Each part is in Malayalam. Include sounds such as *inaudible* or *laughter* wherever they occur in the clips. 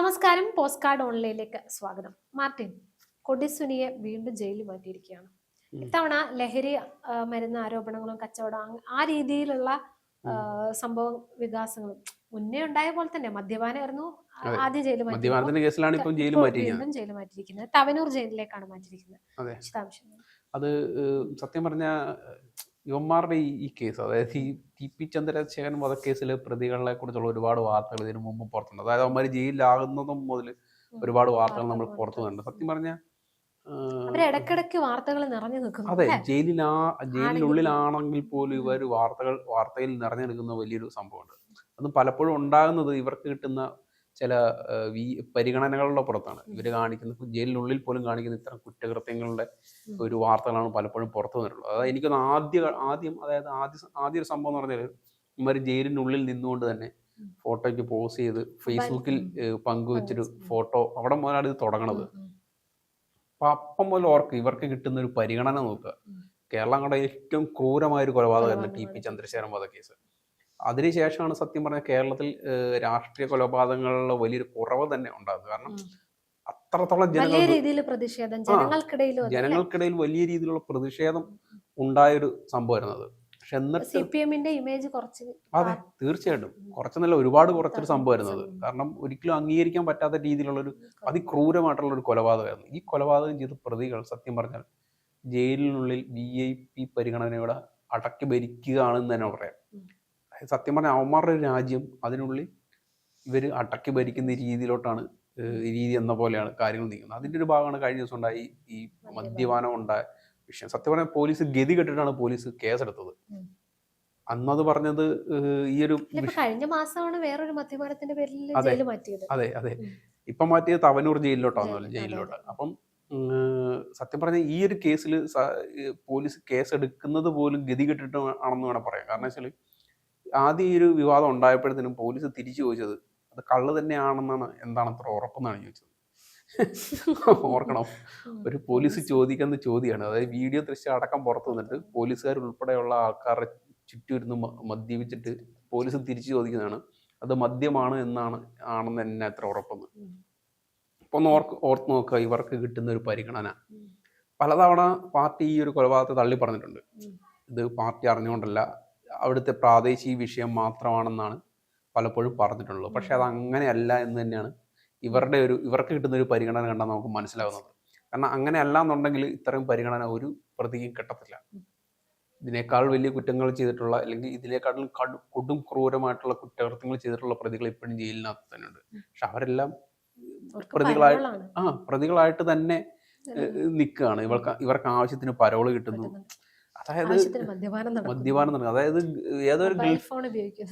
നമസ്കാരം പോസ്റ്റ് കാർഡ് ഓൺലൈനിലേക്ക് സ്വാഗതം. മാർട്ടിൻ കൊടിസുനിയെ വീണ്ടും ജയിലിൽ മാറ്റിയിരിക്കുകയാണ്. ഇത്തവണ ലഹരി മരുന്ന് ആരോപണങ്ങളും കച്ചവടം ആ രീതിയിലുള്ള സംഭവ വികാസങ്ങളും മുന്നേ ഉണ്ടായ പോലെ തന്നെ മദ്യപാനമായിരുന്നു ആ- ആദ്യം ജയിലിൽ മാറ്റി മദ്യപാനത്തിന്റെ കേസിലാണ് ഇപ്പം ജയിലിൽ വീണ്ടും ജയിലിൽ മാറ്റിയിരിക്കുന്നത്. തവനൂർ ജയിലിലേക്കാണ് മാറ്റിയിരിക്കുന്നത്. അത്. സത്യം പറഞ്ഞ യുവന്മാരുടെ ഈ ഈ കേസ് അതായത് ഈ ടി പി ചന്ദ്രശേഖരൻ വധക്കേസിലെ പ്രതികളെ കുറിച്ചുള്ള ഒരുപാട് വാർത്തകൾ ഇതിനു മുമ്പ് പുറത്തുണ്ട്. അതായത് അവന്മാർ ജയിലിലാകുന്നതും മുതൽ ഒരുപാട് വാർത്തകൾ നമ്മൾ വാർത്തകൾ പുറത്തു കണ്ടു സത്യം പറഞ്ഞ ഇടക്കിടക്ക് വാർത്തകൾ നിറഞ്ഞു നിൽക്കുന്നു അതെ? ജയിലിലാ ജയിലിനുള്ളിലാണെങ്കിൽ പോലും ഇവർ വാർത്തകൾ വാർത്തയിൽ നിറഞ്ഞു നിൽക്കുന്ന വലിയൊരു സംഭവമുണ്ട്. അത് പലപ്പോഴും ഉണ്ടാകുന്നത് ഇവർക്ക് കിട്ടുന്ന ചില വീ പരിഗണനകളുടെ പുറത്താണ് ഇവർ കാണിക്കുന്ന ജയിലിനുള്ളിൽ പോലും കാണിക്കുന്ന ഇത്തരം കുറ്റകൃത്യങ്ങളുടെ. ഒരു വാർത്തകളാണ് പലപ്പോഴും പുറത്തു വന്നിട്ടുള്ളത് അതായത് എനിക്കൊന്ന് ആദ്യ ആദ്യം അതായത് ആദ്യ ആദ്യ ഒരു സംഭവം എന്ന് പറഞ്ഞാൽ ഇവർ ജയിലിനുള്ളിൽ നിന്നുകൊണ്ട് തന്നെ. ഫോട്ടോയ്ക്ക് പോസ് ചെയ്ത് ഫേസ്ബുക്കിൽ പങ്കുവെച്ചൊരു. ഫോട്ടോ അവിടെ മുതലാണ് ഇത് തുടങ്ങണത്. അപ്പൊ അപ്പം മുതൽ ഓർക്ക് ഇവർക്ക് കിട്ടുന്ന ഒരു പരിഗണന നോക്കുക. കേരളം കണ്ട ഏറ്റവും ക്രൂരമായ ഒരു കൊലപാതകമായിരുന്നു ടി പി. ചന്ദ്രശേഖരൻ വധക്കേസ് അതിനുശേഷമാണ് സത്യം പറഞ്ഞാൽ കേരളത്തിൽ രാഷ്ട്രീയ കൊലപാതകങ്ങളിലുള്ള വലിയൊരു കുറവ് തന്നെ ഉണ്ടാകുന്നത്. കാരണം അത്രത്തോളം ജനങ്ങൾ ജനങ്ങൾക്കിടയിൽ വലിയ രീതിയിലുള്ള പ്രതിഷേധം ഉണ്ടായൊരു സംഭവമായിരുന്നു അത് പക്ഷെ എന്നിട്ട് സി പി എമ്മിന്റെ ഇമേജ് കുറച്ച് അതെ തീർച്ചയായിട്ടും. കുറച്ചെന്നല്ല ഒരുപാട് കുറച്ചൊരു. സംഭവമായിരുന്നു അത് കാരണം ഒരിക്കലും അംഗീകരിക്കാൻ പറ്റാത്ത രീതിയിലുള്ള ഒരു അതിക്രൂരമായിട്ടുള്ള ഒരു കൊലപാതകമായിരുന്നു. ഈ കൊലപാതകം ചെയ്ത പ്രതികൾ സത്യം പറഞ്ഞാൽ ജയിലിനുള്ളിൽ വി ഐ പി പരിഗണനയോടെ അടക്കി ഭരിക്കുകയാണെന്ന് തന്നെ പറയാം. സത്യം പറഞ്ഞാൽ അവന്മാരുടെ ഒരു രാജ്യം അതിനുള്ളിൽ ഇവർ അടക്കി ഭരിക്കുന്ന രീതിയിലോട്ടാണ് രീതി എന്ന പോലെയാണ് കാര്യങ്ങൾ നീങ്ങുന്നത്. അതിന്റെ ഒരു ഭാഗമാണ് കഴിഞ്ഞ ദിവസം ഉണ്ടായി ഈ മദ്യപാനം ഉണ്ടായ വിഷയം. സത്യം പറഞ്ഞാൽ പോലീസ് ഗതി കെട്ടിട്ടാണ് പോലീസ് കേസെടുത്തത്. അന്നത് പറഞ്ഞത് ഈ ഒരു കഴിഞ്ഞ മാസമാണ് വേറൊരു മദ്യപാനത്തിന്റെ പേരിൽ അതെ. ജയിലിൽ മാറ്റിയത്. അതെ അതെ. ഇപ്പം മാറ്റിയത് തവനൂർ ജയിലിലോട്ടാണല്ലോ ജയിൽ, ജയിലിലോട്ട്. അപ്പം സത്യം പറഞ്ഞ ഈ ഒരു കേസിൽ പോലീസ് കേസ് എടുക്കുന്നത് പോലും ഗതി കെട്ടിട്ട് ആണെന്ന് വേണം പറയാം കാരണം വെച്ചാൽ ആദ്യം ഈ ഒരു വിവാദം ഉണ്ടായപ്പോഴത്തേനും പോലീസ് തിരിച്ചു ചോദിച്ചത് അത് കള്ള് തന്നെയാണെന്നാണ് എന്താണ് അത്ര ഉറപ്പെന്നാണ് ചോദിച്ചത്? *laughs* ഓർക്കണം. ഒരു പോലീസ് ചോദിക്കുന്ന ചോദ്യമാണ് അതായത് വീഡിയോ ദൃശ്യം അടക്കം പുറത്തു വന്നിട്ട് പോലീസുകാർ ഉൾപ്പെടെയുള്ള ആൾക്കാരുടെ ചുറ്റും ഇരുന്ന് മദ്യപിച്ചിട്ട് പോലീസ് തിരിച്ചു ചോദിക്കുന്നതാണ് അത് മദ്യമാണ് എന്നാണ് ആണെന്ന് തന്നെ അത്ര ഉറപ്പെന്ന്. അപ്പൊ ഒന്ന് ഓർക്ക് ഓർത്ത് നോക്കുക ഇവർക്ക് കിട്ടുന്ന ഒരു പരിഗണന. പലതവണ പാർട്ടി ഈ ഒരു കൊലപാതകത്തെ തള്ളി പറഞ്ഞിട്ടുണ്ട്. ഇത് പാർട്ടി അറിഞ്ഞുകൊണ്ടല്ല അവിടുത്തെ പ്രാദേശിക വിഷയം മാത്രമാണെന്നാണ് പലപ്പോഴും പറഞ്ഞിട്ടുള്ളത്. പക്ഷെ അത് അങ്ങനെയല്ല എന്ന് തന്നെയാണ് ഇവരുടെ ഒരു ഇവർക്ക് കിട്ടുന്ന ഒരു പരിഗണന കണ്ടാൽ നമുക്ക് മനസ്സിലാവുന്നത്. കാരണം അങ്ങനെ അല്ല എന്നുണ്ടെങ്കിൽ ഇത്രയും പരിഗണന ഒരു പ്രതിക്കും കിട്ടത്തില്ല. ഇതിനേക്കാൾ വലിയ കുറ്റങ്ങൾ ചെയ്തിട്ടുള്ള അല്ലെങ്കിൽ ഇതിനേക്കാളും കടു കൊടും ക്രൂരമായിട്ടുള്ള കുറ്റകൃത്യങ്ങൾ ചെയ്തിട്ടുള്ള പ്രതികൾ ഇപ്പോഴും ജയിലിനകത്ത് തന്നെ ഉണ്ട് പക്ഷെ അവരെല്ലാം പ്രതികളായിട്ട് പ്രതികളായി ആ പ്രതികളായിട്ട് തന്നെ നിൽക്കുകയാണ്. ഇവർക്ക് ഇവർക്ക് ആവശ്യത്തിന് പരോൾ കിട്ടുന്നു. അതായത് മദ്യപാനം നടക്കും അതായത് ഏതൊരു ഗൾഫ്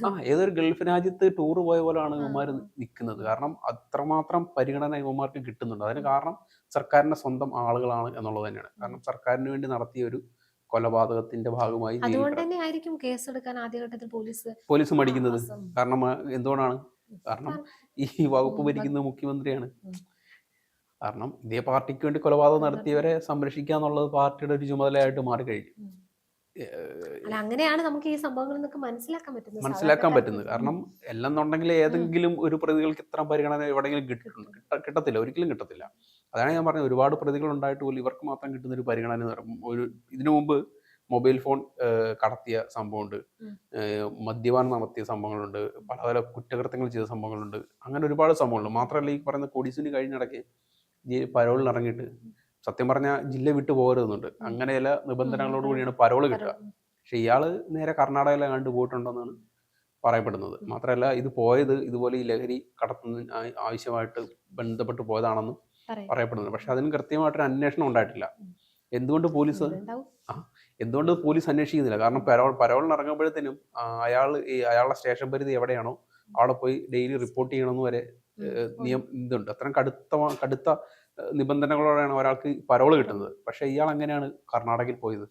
ആ ഏതൊരു ഗൾഫ് രാജ്യത്ത് ടൂർ പോയ പോലെയാണ്. ഇവന്മാർ നിൽക്കുന്നത് കാരണം അത്രമാത്രം പരിഗണന ഇവന്മാർക്ക് കിട്ടുന്നുണ്ട്. അതിന് കാരണം സർക്കാരിന്റെ സ്വന്തം ആളുകളാണ് എന്നുള്ളത് തന്നെയാണ്. കാരണം സർക്കാരിന് വേണ്ടി നടത്തിയ ഒരു കൊലപാതകത്തിന്റെ ഭാഗമായി അതുകൊണ്ട് തന്നെ ആയിരിക്കും കേസെടുക്കാൻ ആദ്യഘട്ടത്തിൽ പോലീസ് പോലീസ് മടിക്കുന്നത്. കാരണം എന്തുകൊണ്ടാണ്? കാരണം ഈ വകുപ്പ് ഭരിക്കുന്ന മുഖ്യമന്ത്രിയാണ്. കാരണം ഇതേ പാർട്ടിക്ക് വേണ്ടി കൊലപാതകം നടത്തിയവരെ സംരക്ഷിക്കുക എന്നുള്ളത് പാർട്ടിയുടെ ഒരു ചുമതലയായിട്ട് മാറിക്കഴിഞ്ഞു. അല്ല അങ്ങനെയാണ് നമുക്ക് ഈ സംഭവങ്ങളിൽ നിന്നൊക്കെ മനസ്സിലാക്കാൻ പറ്റുന്നത്. മനസ്സിലാക്കാൻ പറ്റുന്നത്. കാരണം എല്ലാം എല്ലെന്നുണ്ടെങ്കിൽ ഏതെങ്കിലും ഒരു പ്രതികൾക്ക് ഇത്ര പരിഗണന എവിടെയെങ്കിലും കിട്ടുന്നു കിട്ടത്തില്ല. ഒരിക്കലും കിട്ടത്തില്ല. അതാണ് ഞാൻ പറഞ്ഞത്. ഒരുപാട് പ്രതികൾ ഉണ്ടായിട്ട് പോലും ഇവർക്ക് മാത്രം കിട്ടുന്ന ഒരു പരിഗണന ഒരു ഇതിനു മുമ്പ് മൊബൈൽ ഫോൺ കടത്തിയ സംഭവമുണ്ട്. മദ്യപാനം നടത്തിയ സംഭവങ്ങളുണ്ട്. പല പല കുറ്റകൃത്യങ്ങൾ ചെയ്ത സംഭവങ്ങളുണ്ട്. അങ്ങനെ ഒരുപാട് സംഭവങ്ങളുണ്ട്. മാത്രമല്ല ഈ പറയുന്ന കൊടിസുനി കഴിഞ്ഞിടയ്ക്ക് ഈ പരോളിൽ ഇറങ്ങിയിട്ട് സത്യം പറഞ്ഞാൽ ജില്ല വിട്ടു പോകരുതെന്നുണ്ട്. അങ്ങനെ ചില നിബന്ധനകളോട് കൂടിയാണ് പരോൾ കിട്ടുക. പക്ഷെ ഇയാൾ നേരെ കർണാടകയിലെ കണ്ടു പോയിട്ടുണ്ടെന്നാണ് പറയപ്പെടുന്നത്. മാത്രമല്ല ഇത് പോയത് ഇതുപോലെ ഈ ലഹരി കടത്തുന്നതിന് ആ- ആവശ്യമായിട്ട് ബന്ധപ്പെട്ട് പോയതാണെന്നും പറയപ്പെടുന്നത് പക്ഷെ അതിന് കൃത്യമായിട്ടൊരു അന്വേഷണം ഉണ്ടായിട്ടില്ല. എന്തുകൊണ്ട് പോലീസ് ആ എന്തുകൊണ്ട് പോലീസ് അന്വേഷിക്കുന്നില്ല? കാരണം പരോൾ പരോളിന് ഇറങ്ങുമ്പോഴത്തേനും അയാൾ ഈ അയാളുടെ സ്റ്റേഷൻ പരിധി എവിടെയാണോ അവിടെ പോയി ഡെയിലി റിപ്പോർട്ട് ചെയ്യണമെന്ന് വരെ നിയമം ഇതുണ്ട്. അത്രയും കടുത്ത കടുത്ത നിബന്ധനകളോടെയാണ് ഒരാൾക്ക് പരോൾ കിട്ടുന്നത്. പക്ഷെ ഇയാൾ അങ്ങനെയാണ് കർണാടകയിൽ പോയത്?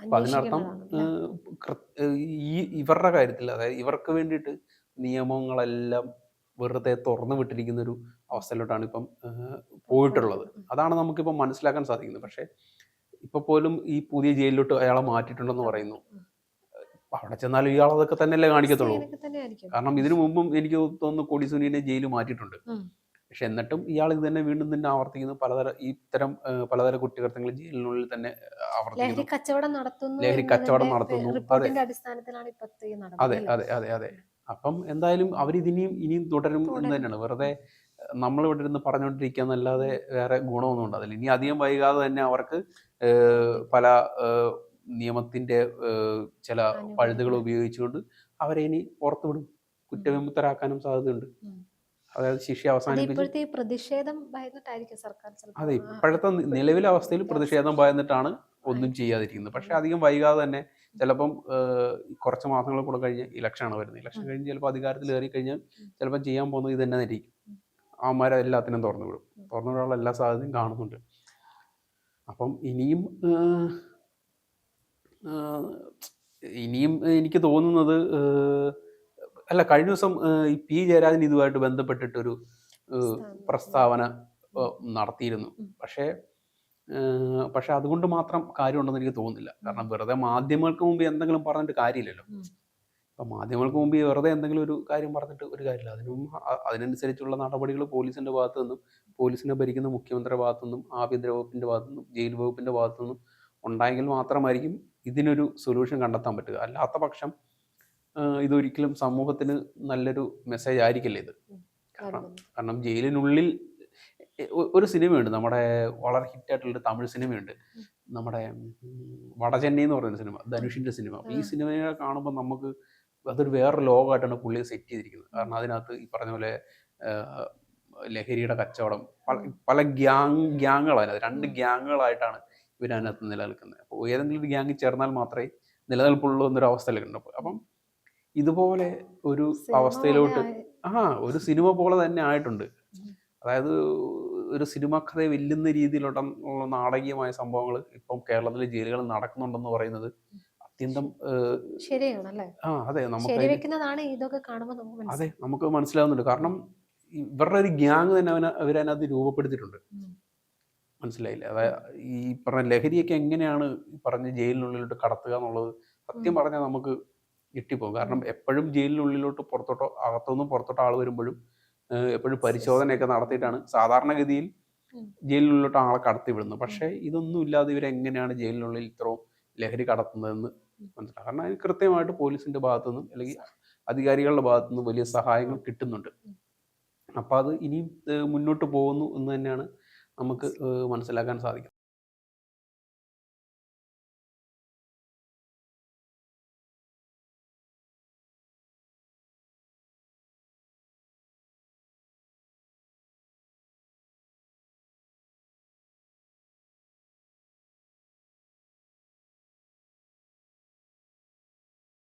അപ്പൊ അതിനർത്ഥം ഈ ഇവരുടെ കാര്യത്തിൽ അതായത് ഇവർക്ക് വേണ്ടിയിട്ട് നിയമങ്ങളെല്ലാം വെറുതെ തുറന്നു വിട്ടിരിക്കുന്ന ഒരു അവസ്ഥയിലോട്ടാണ് ഇപ്പം പോയിട്ടുള്ളത്. അതാണ് നമുക്കിപ്പം മനസ്സിലാക്കാൻ സാധിക്കുന്നത്. പക്ഷേ ഇപ്പൊ പോലും ഈ പുതിയ ജയിലിലോട്ട് അയാളെ മാറ്റിയിട്ടുണ്ടെന്ന് പറയുന്നു. അവിടെ ചെന്നാലും ഇയാൾ അതൊക്കെ തന്നെയല്ലേ കാണിക്കത്തുള്ളൂ. കാരണം ഇതിനു മുമ്പും എനിക്ക് തോന്നുന്നു കോടി ജയിലിൽ മാറ്റിയിട്ടുണ്ട്. പക്ഷെ എന്നിട്ടും ഇയാൾ ഇത് തന്നെ വീണ്ടും തന്നെ ആവർത്തിക്കുന്നു. പലതര ഇത്തരം പലതര കുറ്റകൃത്യങ്ങൾ ജയിലിനുള്ളിൽ തന്നെ ലഹരി കച്ചവടം നടത്തുന്നു ലഹരി കച്ചവടം നടത്തുന്നു. അതെ. അടിസ്ഥാനത്തിലാണ് അതെ അതെ അതെ അതെ. അപ്പം എന്തായാലും അവർ ഇതിനിയും ഇനിയും തുടരും എന്ന് തന്നെയാണ് വെറുതെ നമ്മൾ ഇവിടെ ഇരുന്ന് പറഞ്ഞുകൊണ്ടിരിക്കാന്നല്ലാതെ വേറെ ഗുണമൊന്നും ഉണ്ടാവില്ല ഇനി അധികം വൈകാതെ തന്നെ അവർക്ക് പല നിയമത്തിന്റെ ചില. പഴുതുകൾ ഉപയോഗിച്ചുകൊണ്ട് അവരെ ഇനി പുറത്തുവിടും. കുറ്റവിമുക്തരാക്കാനും സാധ്യതയുണ്ട്. അതായത് ശിക്ഷ അവസാനിപ്പിച്ച് പ്രതിഷേധം സർക്കാർ അതെ ഇപ്പോഴത്തെ നിലവിലെ അവസ്ഥയിൽ പ്രതിഷേധം ഭയന്നിട്ടാണ് ഒന്നും ചെയ്യാതിരിക്കുന്നത്. പക്ഷെ അധികം വൈകാതെ തന്നെ ചിലപ്പം കുറച്ച് മാസങ്ങൾ കൂടെ കഴിഞ്ഞ് ഇലക്ഷനാണ് വരുന്നത്. ഇലക്ഷൻ കഴിഞ്ഞ് ചിലപ്പോൾ അധികാരത്തിൽ കയറി കഴിഞ്ഞാൽ ചിലപ്പോൾ ചെയ്യാൻ പോകുന്നത് ഇത് തന്നെ ആയിരിക്കും. അവന്മാരെ എല്ലാത്തിനും തുറന്നു വിടും. തുറന്നു വിടാനുള്ള എല്ലാ സാധ്യതയും കാണുന്നുണ്ട്. അപ്പം ഇനിയും ഇനിയും എനിക്ക് തോന്നുന്നത് അല്ല കഴിഞ്ഞ ദിവസം ഈ പി ജയരാജൻ ഇതുമായിട്ട് ബന്ധപ്പെട്ടിട്ടൊരു പ്രസ്താവന. നടത്തിയിരുന്നു. പക്ഷേ പക്ഷെ അതുകൊണ്ട് മാത്രം കാര്യമുണ്ടെന്ന് എനിക്ക് തോന്നുന്നില്ല. കാരണം വെറുതെ മാധ്യമങ്ങൾക്ക് മുമ്പ് എന്തെങ്കിലും പറഞ്ഞിട്ട് കാര്യമില്ലല്ലോ. അപ്പൊ മാധ്യമങ്ങൾക്ക് മുമ്പ് വെറുതെ എന്തെങ്കിലും ഒരു കാര്യം പറഞ്ഞിട്ട് ഒരു കാര്യമില്ല. അതിനും അതിനനുസരിച്ചുള്ള നടപടികൾ പോലീസിന്റെ ഭാഗത്തു നിന്നും പോലീസിനെ ഭരിക്കുന്ന മുഖ്യമന്ത്രിയുടെ ഭാഗത്തു നിന്നും ആഭ്യന്തര വകുപ്പിന്റെ ഭാഗത്തു നിന്നും ജയിൽ വകുപ്പിന്റെ ഭാഗത്തു നിന്നും ഉണ്ടായെങ്കിൽ മാത്രമായിരിക്കും ഇതിനൊരു സൊല്യൂഷൻ കണ്ടെത്താൻ പറ്റുക. അല്ലാത്ത പക്ഷം ഇതൊരിക്കലും സമൂഹത്തിന് നല്ലൊരു മെസ്സേജ് ആയിരിക്കില്ല ഇത്. കാരണം കാരണം ജയിലിനുള്ളിൽ ഒരു സിനിമയുണ്ട്. നമ്മുടെ വളരെ ഹിറ്റായിട്ടുള്ളൊരു തമിഴ് സിനിമയുണ്ട്. നമ്മുടെ വടചെന്നൈ എന്ന് പറയുന്ന സിനിമ ധനുഷിന്റെ സിനിമ. ഈ. സിനിമയെ കാണുമ്പോൾ നമുക്ക് അതൊരു വേറെ ലോകമായിട്ടാണ് പുള്ളിയെ സെറ്റ് ചെയ്തിരിക്കുന്നത്. കാരണം അതിനകത്ത് ഈ പറഞ്ഞ പോലെ ലഹരിയുടെ കച്ചവടം പല പല ഗ്യാങ് ഗ്യാങ്ങുകളാണ് രണ്ട്. ഗ്യാങ്ങുകളായിട്ടാണ് ഇവരതിനകത്ത് നിലനിൽക്കുന്നത്. അപ്പോൾ ഏതെങ്കിലും ഒരു ഗ്യാങ്ങിൽ ചേർന്നാൽ മാത്രമേ നിലനിൽപ്പുള്ളൂ എന്നൊരു അവസ്ഥയിലുണ്ട് അപ്പം ഇതുപോലെ ഒരു അവസ്ഥയിലോട്ട് ആ ഒരു സിനിമ പോലെ തന്നെ ആയിട്ടുണ്ട്. അതായത് ഒരു സിനിമ കഥയെ വെല്ലുന്ന രീതിയിലുള്ള നാടകീയമായ സംഭവങ്ങൾ ഇപ്പം കേരളത്തിലെ ജയിലുകളിൽ നടക്കുന്നുണ്ടെന്ന് പറയുന്നത് അത്യന്തം ആ അതെ നമുക്ക് ഇതൊക്കെ കാണുമ്പോൾ അതെ നമുക്ക് മനസ്സിലാവുന്നുണ്ട്. കാരണം ഇവരുടെ ഒരു ഗ്യാങ് തന്നെ അവന അവരതിനകത്ത് രൂപപ്പെടുത്തിയിട്ടുണ്ട്. മനസ്സിലായില്ലേ? അതായത് ഈ പറഞ്ഞ ലഹരിയൊക്കെ എങ്ങനെയാണ് പറഞ്ഞ ജയിലിനുള്ളിലോട്ട് കടത്തുക എന്നുള്ളത് സത്യം പറഞ്ഞാൽ നമുക്ക് ഞെട്ടിപ്പോകും കാരണം എപ്പോഴും ജയിലിനുള്ളിലോട്ട് പുറത്തോട്ടോ അകത്തുനിന്നും പുറത്തോട്ടോ ആൾ വരുമ്പോഴും എപ്പോഴും പരിശോധനയൊക്കെ നടത്തിയിട്ടാണ് സാധാരണഗതിയിൽ. ജയിലിനുള്ളിലോട്ട് ആളെ കടത്തി വിടുന്നത് പക്ഷേ ഇതൊന്നും ഇല്ലാതെ ഇവരെങ്ങനെയാണ് ജയിലിനുള്ളിൽ ഇത്രയും ലഹരി കടത്തുന്നതെന്ന്. മനസ്സിലാക്കാം കാരണം അതിന് കൃത്യമായിട്ട് പോലീസിന്റെ ഭാഗത്തു നിന്നും അല്ലെങ്കിൽ അധികാരികളുടെ ഭാഗത്തു നിന്നും വലിയ സഹായങ്ങൾ കിട്ടുന്നുണ്ട്. അപ്പം അപ്പോൾ അത് ഇനിയും മുന്നോട്ട് പോകുന്നു എന്ന് തന്നെയാണ് നമുക്ക് മനസ്സിലാക്കാൻ സാധിക്കുന്നത്.